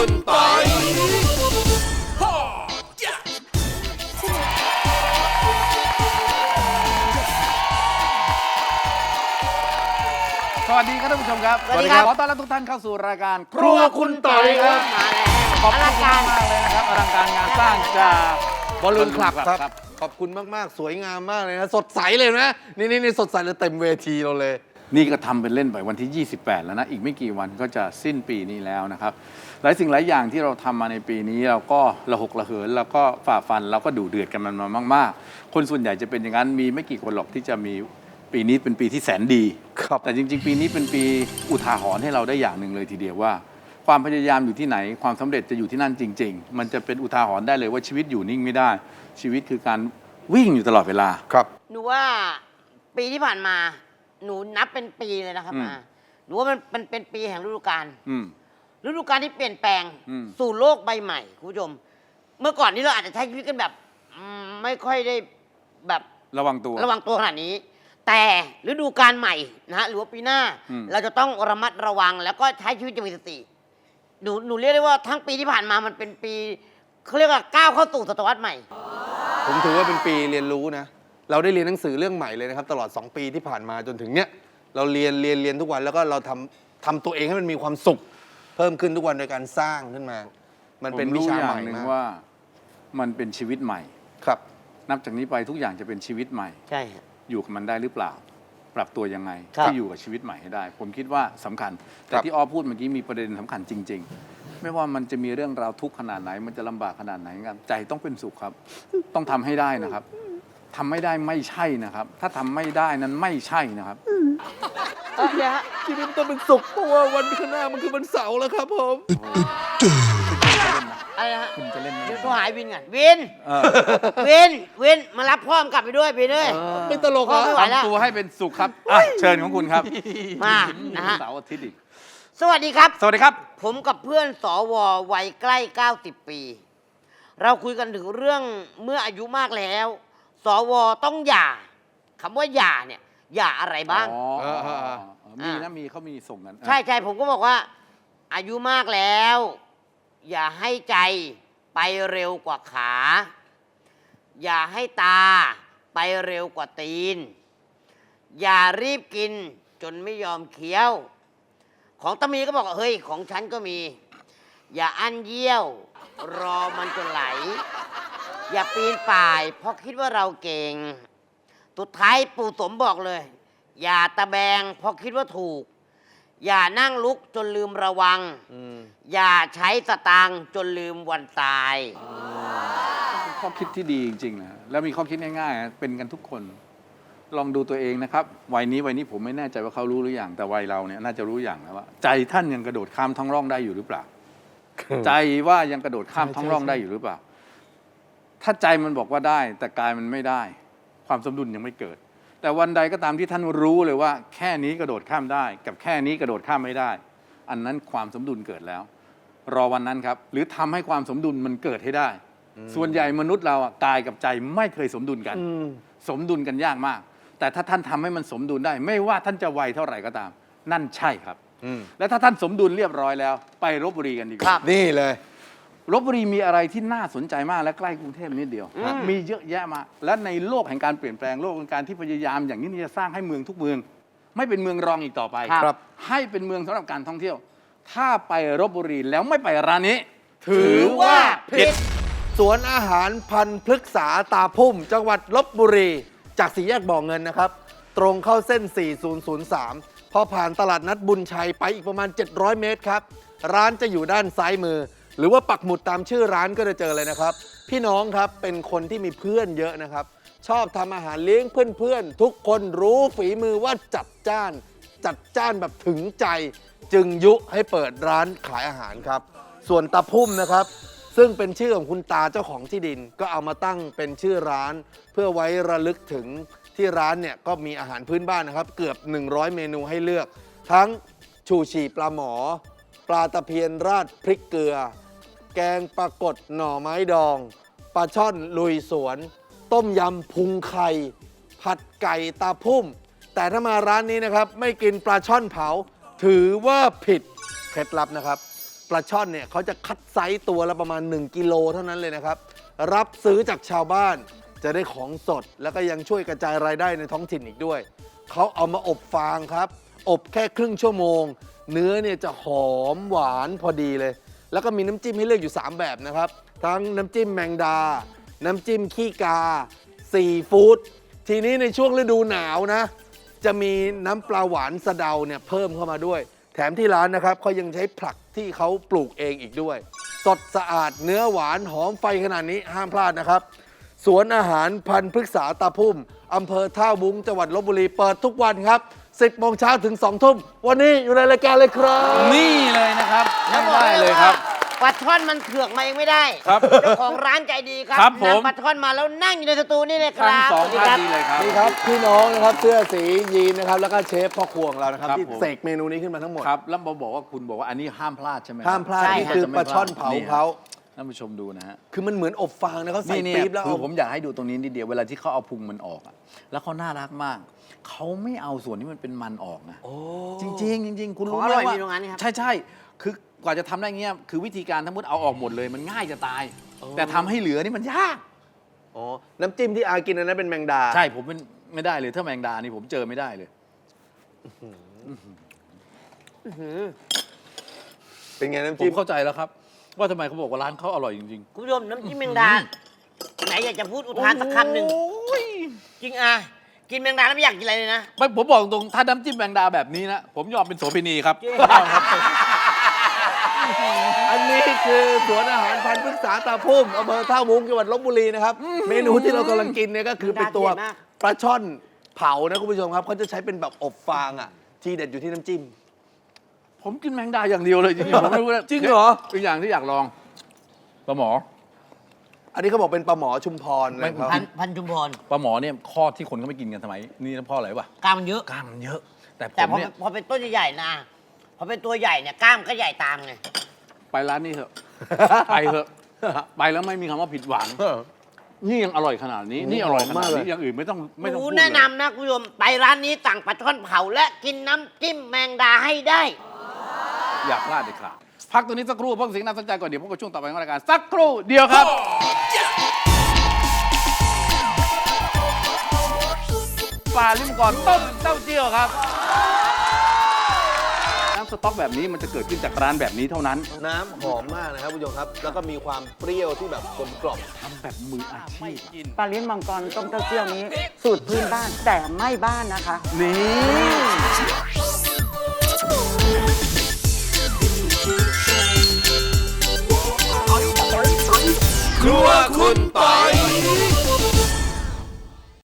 คุณปอยสวัสดีครับท่านผู้ชมครับ สวัสดีครับ ขอต้อนรับทุกท่านเข้าสู่รายการ ครัวคุณต่อยครับมาแล้วขอบอคุณลังการมากเลยนะครับอลังการงานสร้างจากบอลลูนคลับ Balloon ครับครับ ขอบคุณมาก ๆ สวยงามมากเลยนะ สดใสเลยนะ นี่นี่นี่สดใสเลยเต็มเวทีเราเลย นี่ก็ทำเป็นเล่นไปวันที่ 28 แล้วนะ อีกไม่กี่วันก็จะสิ้นปีนี้แล้วนะครับ หลายสิ่งหลายอย่างที่เราทำมาในปีนี้เราก็ระหกระเหินแล้วก็ฝ่าฟันแล้วก็ดูเดือดกันมันมามาก ๆ คนส่วนใหญ่จะเป็นอย่างนั้นมีไม่กี่คนหรอกที่จะมีปีนี้เป็นปีที่แสนดีครับแต่จริง ๆ ปีนี้เป็นปีอุทาหรณ์ให้เราได้อย่างหนึ่งเลยทีเดียวว่า ความพยายามอยู่ที่ไหน ความสำเร็จจะอยู่ที่นั่นจริง ๆ มันจะเป็นอุทาหรณ์ได้เลยว่าชีวิตอยู่นิ่งไม่ได้ ชีวิตคือการวิ่งอยู่ตลอดเวลาครับหนูว่าปีที่ผ่านมา หนูนับเป็นปีเลยนะครับอืมมาหนูว่ามันมันเป็นปีแห่งฤดูกาล อืม ฤดูกาลที่เปลี่ยนแปลงอืม สู่โลกใบใหม่คุณผู้ชม เมื่อก่อนนี้เราอาจจะใช้ชีวิตกันแบบอืมไม่ค่อยได้แบบระวังตัว ระวังตัวขนาดนี้ แต่ฤดูกาลใหม่นะฮะหรือว่าปีหน้า อืม เราจะต้องระมัดระวัง แล้วก็ใช้ชีวิตอย่างมีสติหนูหนูเรียกได้ว่าทั้งปีที่ผ่านมามันเป็นปีเขาเรียกว่าก้าวเข้าสู่ศตวรรษใหม่ ผมถือว่าเป็นปีเรียนรู้นะ เราได้เรียนหนังสือเรื่องใหม่เลยนะครับ ตลอด 2 ปีที่ผ่านมาจนถึงเนี้ยเราเรียนเรียนเรียนทุกวันแล้วก็เราทำทำตัวเองให้มันมีความสุข เพิ่มขึ้นทุกวันโดยการสร้างขึ้นมา มันเป็นผมวิรู้ชาอย่าใหงม่หนึ่งมากว่ามันเป็นชีวิตใหม่ ครับ นับจากนี้ไปทุกอย่างจะเป็นชีวิตใหม่ ใช่ฮะ อยู่กับมันได้หรือเปล่า ปรับตัวยังไงครับ ที่อยู่กับชีวิตใหม่ให้ได้ ผมคิดว่าสำคัญ แต่ครับที่ออพูดเมื่อกี้มีประเด็นสำคัญจริง ๆ ไม่ว่ามันจะมีเรื่องราวทุกข์ขนาดไหน มันจะลำบากขนาดไหนกันใจต้องเป็นสุขครับ ต้องทำให้ได้นะครับ ทำไม่ได้ไม่ใช่นะครับ ถ้าทำไม่ได้นั้นไม่ใช่นะครับเออเดี๋ยวฮะชีวิตมันต้องเป็นสุขเพราะว่าวันข้างหน้ามันคือวันเสาร์แล้วครับผมอะไรนะฮะคุณจะเล่นไหมเดี๋ยวโทรหายวินก่อนวินเออวินวินมารับพ่อมกลับไปด้วยวินเลยไม่ตลกพ่อเหรไม่อไหวแล้ว ทำตัวให้เป็นสุขครับอะเชิญของคุณครับมานะฮะเสาร์อาทิตย์อีก สวัสดีครับ สวัสดีครับ ผมกับเพื่อนสววัยใกล้ 90 ปี เราคุยกันถึงเรื่องเมื่ออายุมากแล้ว สวต้องหย่าคำว่าหย่าเนี่ยหย่าอะไรบ้าง อ๋อเออเออเออ มีนะมีเขามีส่งกันใช่ใช่ผมก็บอกว่า อายุมากแล้ว อย่าให้ใจไปเร็วกว่าขา อย่าให้ตาไปเร็วกว่าตีน อย่ารีบกินจนไม่ยอมเคี้ยว ของตามีก็บอกว่าเฮ้ยของฉันก็มี อย่าอั้นเยี่ยว รอมันจนไหล อย่าปีนป่าย เพราะคิดว่าเราเก่งสุดท้ายปู่สมบอกเลย อย่าตะแบง เพราะคิดว่าถูก อย่านั่งลุกจนลืมระวัง อืมอย่าใช้สตางค์จนลืมวันตาย ข้อคิดที่ดีจริงๆนะแล้วมีข้อคิดง่ายๆนะเป็นกันทุกคน ลองดูตัวเองนะครับวัยนี้วัยนี้ผมไม่แน่ใจว่าเขารู้หรือยังแต่วัยเราเนี่ยน่าจะรู้อย่างแล้วว่า ใจท่านยังกระโดดข้ามท้องร่องได้อยู่หรือเปล่า ใจว่ายังกระโดดข้ามท้องร่องได้อยู่หรือเปล่า ถ้าใจมันบอกว่าได้ แต่กายมันไม่ได้ ความสมดุลยังไม่เกิด แต่วันใดก็ตามที่ท่านรู้เลยว่า แค่นี้กระโดดข้ามได้ กับแค่นี้กระโดดข้ามไม่ได้ อันนั้นความสมดุลเกิดแล้ว รอวันนั้นครับ หรือทำให้ความสมดุลมันเกิดให้ได้ ส่วนใหญ่มนุษย์เราอะกายกับใจไม่เคยสมดุลกันอืมสมดุลกันยากมาก แต่ถ้าท่านทำให้มันสมดุลได้ ไม่ว่าท่านจะวัยเท่าไหร่ก็ตาม นั่นใช่ครับอืมและถ้าท่านสมดุลเรียบร้อยแล้ว ไปรบบุรีกันดีกครัว่าบนี่เลย ลบบุรีมีอะไรที่น่าสนใจมากและใกล้กรุงเทพนิดเดียวอืมมีเยอะแยะมากและในโลกแห่งการเปลี่ยนแปลงโลกแห่งการที่พยายามอย่างนี้จะสร้างให้เมืองทุกเมือง ไม่เป็นเมืองรองอีกต่อไปครับ ให้เป็นเมืองสำหรับการท่องเที่ยว ถ้าไปรบบุรีแล้วไม่ไปร้านนี้ ถือว่าผิด สวนอาหารพันธุ์พฤกษาตาพุ่ม จังหวัดลบบุรี จากสี่แยกบ่อเงินนะครับ ตรงเข้าเส้น 4003 พอผ่านตลาดนัดบุญชัยไปอีกประมาณ 700 เมตรครับ ร้านจะอยู่ด้านซ้ายมือ หรือว่าปักหมุดตามชื่อร้านก็จะเจอเลยนะครับ พี่น้องครับเป็นคนที่มีเพื่อนเยอะนะครับ ชอบทำอาหารเลี้ยงเพื่อนๆ ทุกคนรู้ฝีมือว่าจัดจ้าน จัดจ้านแบบถึงใจ จึงยุให้เปิดร้านขายอาหารครับ ส่วนตาพุ่มนะครับ ซึ่งเป็นชื่อของคุณตาเจ้าของที่ดิน ก็เอามาตั้งเป็นชื่อร้าน เพื่อไว้ระลึกถึงที่ร้านเนี่ยก็มีอาหารพื้นบ้านนะครับ เกือบ 100 เมนูให้เลือก ทั้งชูชีปลาหมอ ปลาตะเพียนราดพริกเกลือ แกงปลากดหน่อไม้ดองปลาช่อนลุยสวน ต้มยำพุงไข่ ผัดไก่ตาพุ่ม แต่ถ้ามาร้านนี้นะครับ ไม่กินปลาช่อนเผา ถือว่าผิดเคล็ดลับนะครับปลาช่อนเนี่ยเขาจะคัดไซส์ตัวละประมาณ 1 กิโลเท่านั้นเลยนะครับ รับซื้อจากชาวบ้านจะได้ของสด แล้วก็ยังช่วยกระจายรายได้ในท้องถิ่นอีกด้วย เขาเอามาอบฟางครับ อบแค่ครึ่งชั่วโมง เนื้อเนี่ยจะหอมหวานพอดีเลย แล้วก็มีน้ำจิ้มให้เลือกอยู่ 3 แบบนะครับ ทั้งน้ำจิ้มแมงดา น้ำจิ้มขี้กาซีฟู้ดทีนี้ในช่วงฤดูหนาวนะ จะมีน้ำปลาหวานสะเดาเนี่ยเพิ่มเข้ามาด้วย แถมที่ร้านนะครับเขายังใช้ผักที่เขาปลูกเองอีกด้วย สดสะอาดเนื้อหวานหอมไฟขนาดนี้ห้ามพลาดนะครับ สวนอาหารพันธุ์พฤกษาตาพุ่มอำเภอท่าวุ้งจังหวัดลบบุรีเปิดทุกวันครับ 10โมงเช้าถึง2ทุ่มวันนี้อยู่ในรายการเลยครับ นี่เลยนะครับแล้วบอกได้ได้เลเลยยคครัรับบปลาช่อนมันเถือกมาเองไม่ได้ครับเจ้าของร้านใจดีครับครับผม นำปลาช่อนมาแล้วนั่งอยู่ในสตูนี่เลยคทั้รังบสองสวัสดีท่านครับดีเลยครับ นี่ครับพี่น้องนะครับเสื้อสียีนนะครับแล้วก็เชฟพ่อครัวของเรานะครับครับที่ผม เสกเมนูนี้ขึ้นมาทั้งหมด ครับแล้วบอกบอกว่าคุณบอกว่าอันนี้ห้ามพลาดใช่ไหมครับห้ามพลาดใช่นี่คือปลาช่อนเผานี่ของเขา ท่านผู้ชมดูนะฮะคือมันเหมือนอบฟางนะเขาใส่นี่เนี่ยปี๊บแล้วคือเอา ผมอยากให้ดูตรงนี้นิดเดียวเวลาที่เขาเอาพุงมันออกอะแล้วเขาน่ารักมาก เขาไม่เอาส่วนที่มันเป็นมันออกนะโอ้จริงๆจริงๆคุณขรู้องไหอมร่อยว่ามีตรงนั้นครับ ใช่ใช่คือกว่าจะทำได้เงี้ยคือวิธีการทั้งหมดเอาออกหมดเลยมันง่ายจะตาย แต่ทำให้เหลือนี่มันยาก อ๋อ น้ำจิ้มที่อากินอันนั้นเป็นแมงดา ใช่ผมเป็นไม่ได้เลยถ้าแมงดานี่ผมเจอไม่ได้เลย เป็นไงน้ำผมจิ้ม เข้าใจแล้วครับ ว่าทำไมเขาบอกว่าร้านเขาอร่อยจริงคุณผู้ชมน้ำจิ้มแมงดาไหนอยากจะพูดอุทานสักคำหนึ่งโอ้ยจริงอะกินแมงดาแล้วไม่อยากกินอะไรเลยนะไม่ผมบอกตรงๆถ้าน้ำจิ้มแมงดาแบบนี้นะผมยอมเป็นโสเภณีครับ อันนี้คือสวนอาหารพันธุ์พฤกษาตาพุ่มอำเภอท่าวุ้งจังหวัดลบบุรีนะครับ เมนูที่เรากำลังกินเนี่ยก็คือเป็นตัวน่าเกลียดมากปลาช่อนเผานะคุณผู้ชมครับเขาจะใช้เป็นแบบอบฟางอะ ทีเด็ดอยู่ที่น้ำจิ้ม ผมกินแมงดาอย่างเดียวเลยจริงๆผมไม่รู้นะจริงเหรออีกอย่างที่อยากลองปลาหมออันนี้เขาบอกเป็นปลาหมอชุมพรไม่นะครับพันพันจุมพรปลาหมอเนี่ยข้อที่คนเขาไม่กินกันสมัยนี่นะเพ่ออะไรวะกล้ามมันเยอะ กล้ามมันเยอะ แต่ผแต่มพอเนี่ย พอเป็นต้นใหญ่ๆนะพอเป็นตัวใหญ่เนี่ยกล้ามก็ใหญ่ตามไงไปร้านนี้เถอะ ไปเถอะ ไปแล้วไม่มีคำว่าผิดหวังนี่ยังอร่อยขนาดนี้ นี่อร่อยขนาดนี้อย่างอื่นไม่ต้องหไม่ต้องนูพูดแนะเลยนำนะคุณผู้ชมไปร้านนี้สั่งปลาช่อนเผาและกินน้ำจิ้มแมงดาให้ได้ อย่าพลาดเด็ดขาดพักตัวนี้สักครู่เพราะสิ่งน่าสนใจก่อนเดี๋ยวพบกับช่วงต่อไปของรายการสักครู่เดียวครับ ปลาลิมก่อนต้มเต้าเจี้ยวครับ น้ำสต๊อกแบบนี้มันจะเกิดขึ้นจากร้านแบบนี้เท่านั้นน้ำหอมมากนะครับคุณผู้ชมครับ แล้วก็มีความเปรี้ยวที่แบบกลมกล่อมทำแบบมืออาชีพปลาลิ้นมังกรต้มเต้าเจี้ยวนี้ สูตรพื้นบ้านแต่ไม่บ้านนะคะ นี่ ครัวคุณปอ